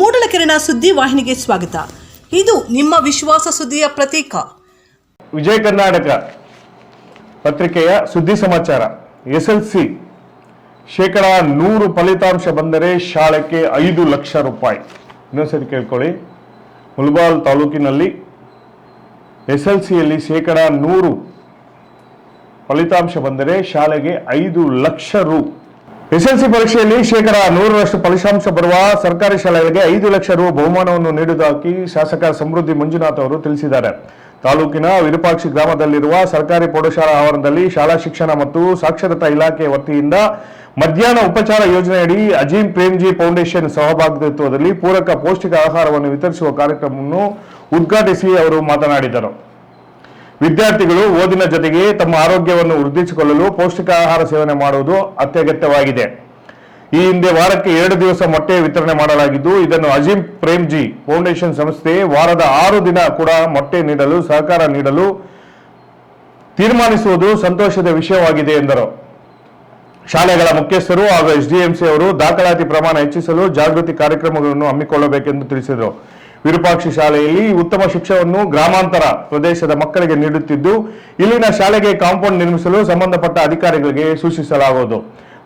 ಮೂಡಲಕೆರೆನ ಸುದ್ದಿ ವಾಹಿನಿಗೆ ಸ್ವಾಗತ. ಇದು ನಿಮ್ಮ ವಿಶ್ವಾಸ ಸುದ್ದಿಯ ಪ್ರತೀಕ. ವಿಜಯ ಕರ್ನಾಟಕ ಪತ್ರಿಕೆಯ ಸುದ್ದಿ ಸಮಾಚಾರ. ಎಸ್ ಎಲ್ ಸಿ ಶೇಕಡ ನೂರು ಫಲಿತಾಂಶ ಬಂದರೆ ಶಾಲೆಗೆ ಐದು ಲಕ್ಷ ರೂಪಾಯಿ. ಇನ್ನೊಂದ್ಸರಿ ಕೇಳ್ಕೊಳ್ಳಿ. ಮುಲ್ಬಾಲ್ ತಾಲೂಕಿನಲ್ಲಿ ಎಸ್ ಎಲ್ ಸಿಯಲ್ಲಿ ಶೇಕಡ ನೂರು ಫಲಿತಾಂಶ ಬಂದರೆ ಶಾಲೆಗೆ ಐದು ಲಕ್ಷ ರು ಎಸ್ ಎಲ್ ಸಿ ಪರೀಕ್ಷೆಯಲ್ಲಿ ಶೇಕಡ ನೂರರಷ್ಟು ಫಲಿತಾಂಶ ಬರುವ ಸರ್ಕಾರಿ ಶಾಲೆಗಳಿಗೆ ಐದು ಲಕ್ಷ ರು ಬಹುಮಾನವನ್ನು ನೀಡುವುದಾಗಿ ಶಾಸಕ ಸಮೃದ್ಧಿ ಮಂಜುನಾಥ್ ಅವರು ತಿಳಿಸಿದ್ದಾರೆ. ತಾಲೂಕಿನ ವಿರೂಪಾಕ್ಷಿ ಗ್ರಾಮದಲ್ಲಿರುವ ಸರ್ಕಾರಿ ಪ್ರೌಢಶಾಲಾ ಆವರಣದಲ್ಲಿ ಶಾಲಾ ಶಿಕ್ಷಣ ಮತ್ತು ಸಾಕ್ಷರತಾ ಇಲಾಖೆ ವತಿಯಿಂದ ಮಧ್ಯಾಹ್ನ ಉಪಚಾರ ಯೋಜನೆಯಡಿ ಅಜೀಂ ಪ್ರೇಮ್ಜಿ ಫೌಂಡೇಶನ್ ಸಹಭಾಗಿತ್ವದಲ್ಲಿ ಪೂರಕ ಪೌಷ್ಟಿಕ ಆಹಾರವನ್ನು ವಿತರಿಸುವ ಕಾರ್ಯಕ್ರಮವನ್ನು ಉದ್ಘಾಟಿಸಿ ಅವರು ಮಾತನಾಡಿದರು. ವಿದ್ಯಾರ್ಥಿಗಳು ಓದಿನ ಜೊತೆಗೆ ತಮ್ಮ ಆರೋಗ್ಯವನ್ನು ವೃದ್ಧಿಸಿಕೊಳ್ಳಲು ಪೌಷ್ಟಿಕ ಆಹಾರ ಸೇವನೆ ಮಾಡುವುದು ಅತ್ಯಗತ್ಯವಾಗಿದೆ. ಈ ಹಿಂದೆ ವಾರಕ್ಕೆ ಎರಡು ದಿವಸ ಮೊಟ್ಟೆ ವಿತರಣೆ ಮಾಡಲಾಗಿದ್ದು, ಇದನ್ನು ಅಜೀಂ ಪ್ರೇಮ್ಜಿ ಫೌಂಡೇಶನ್ ಸಂಸ್ಥೆ ವಾರದ ಆರು ದಿನ ಕೂಡ ಮೊಟ್ಟೆ ನೀಡಲು, ಸಹಕಾರ ನೀಡಲು ತೀರ್ಮಾನಿಸುವುದು ಸಂತೋಷದ ವಿಷಯವಾಗಿದೆ ಎಂದರು. ಶಾಲೆಗಳ ಮುಖ್ಯಸ್ಥರು ಹಾಗೂ ಎಸ್ಡಿಎಂಸಿ ಅವರು ದಾಖಲಾತಿ ಪ್ರಮಾಣ ಹೆಚ್ಚಿಸಲು ಜಾಗೃತಿ ಕಾರ್ಯಕ್ರಮಗಳನ್ನು ಹಮ್ಮಿಕೊಳ್ಳಬೇಕೆಂದು ತಿಳಿಸಿದರು. ವಿರೂಪಾಕ್ಷಿ ಶಾಲೆಯಲ್ಲಿ ಉತ್ತಮ ಶಿಕ್ಷಣವನ್ನು ಗ್ರಾಮಾಂತರ ಪ್ರದೇಶದ ಮಕ್ಕಳಿಗೆ ನೀಡುತ್ತಿದ್ದು, ಇಲ್ಲಿನ ಶಾಲೆಗೆ ಕಾಂಪೌಂಡ್ ನಿರ್ಮಿಸಲು ಸಂಬಂಧಪಟ್ಟ ಅಧಿಕಾರಿಗಳಿಗೆ ಸೂಚಿಸಲಾಗುವುದು.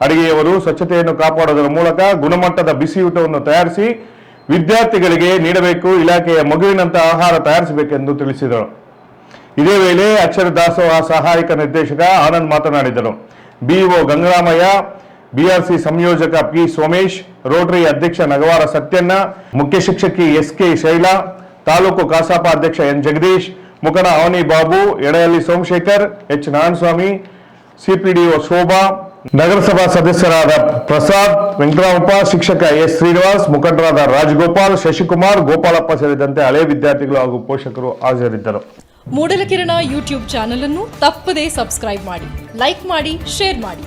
ಅಡಿಗೆಯವರು ಸ್ವಚ್ಛತೆಯನ್ನು ಕಾಪಾಡುವುದರ ಮೂಲಕ ಗುಣಮಟ್ಟದ ಬಿಸಿಯೂಟವನ್ನು ತಯಾರಿಸಿ ವಿದ್ಯಾರ್ಥಿಗಳಿಗೆ ನೀಡಬೇಕು, ಇಲಾಖೆಯ ಮಗುವಿನಂತಹ ಆಹಾರ ತಯಾರಿಸಬೇಕೆಂದು ತಿಳಿಸಿದರು. ಇದೇ ವೇಳೆ ಅಕ್ಷರ ದಾಸೋಹ ಸಹಾಯಕ ನಿರ್ದೇಶಕ ಆನಂದ್ ಮಾತನಾಡಿದರು. ಬಿಇಒ ಗಂಗರಾಮಯ್ಯ ಬಿಆರ್ಸಿ ಸಂಯೋಜಕ ಪಿ ಸೋಮೇಶ್, ರೋಟರಿ ಅಧ್ಯಕ್ಷ ನಗವಾರ ಸತ್ಯಣ್ಣ, ಮುಖ್ಯ ಶಿಕ್ಷಕಿ ಎಸ್ ಕೆ ಶೈಲಾ, ತಾಲೂಕು ಕಸಾಪ ಅಧ್ಯಕ್ಷ ಎನ್ ಜಗದೀಶ್, ಮುಖಂಡ ಅವನಿ ಬಾಬು, ಎಡೆಯಲ್ಲಿ ಸೋಮಶೇಖರ್, ಎಚ್ ನಾರಾಯಣಸ್ವಾಮಿ, ಸಿಪಿಡಿಒ ಶೋಭಾ, ನಗರಸಭಾ ಸದಸ್ಯರಾದ ಪ್ರಸಾದ್, ವೆಂಕಟರಾಮಪ್ಪ, ಶಿಕ್ಷಕ ಎಸ್ ಶ್ರೀನಿವಾಸ್, ಮುಖಂಡರಾದ ರಾಜಗೋಪಾಲ್, ಶಶಿಕುಮಾರ್, ಗೋಪಾಲಪ್ಪ ಸೇರಿದಂತೆ ಹಳೆ ವಿದ್ಯಾರ್ಥಿಗಳು ಹಾಗೂ ಪೋಷಕರು ಹಾಜರಿದ್ದರು. ಮೂಡಲಕಿರಣ ಯೂಟ್ಯೂಬ್ ಚಾನೆಲ್ ಅನ್ನು ತಪ್ಪದೇ ಸಬ್ಸ್ಕ್ರೈಬ್ ಮಾಡಿ, ಲೈಕ್ ಮಾಡಿ, ಶೇರ್ ಮಾಡಿ.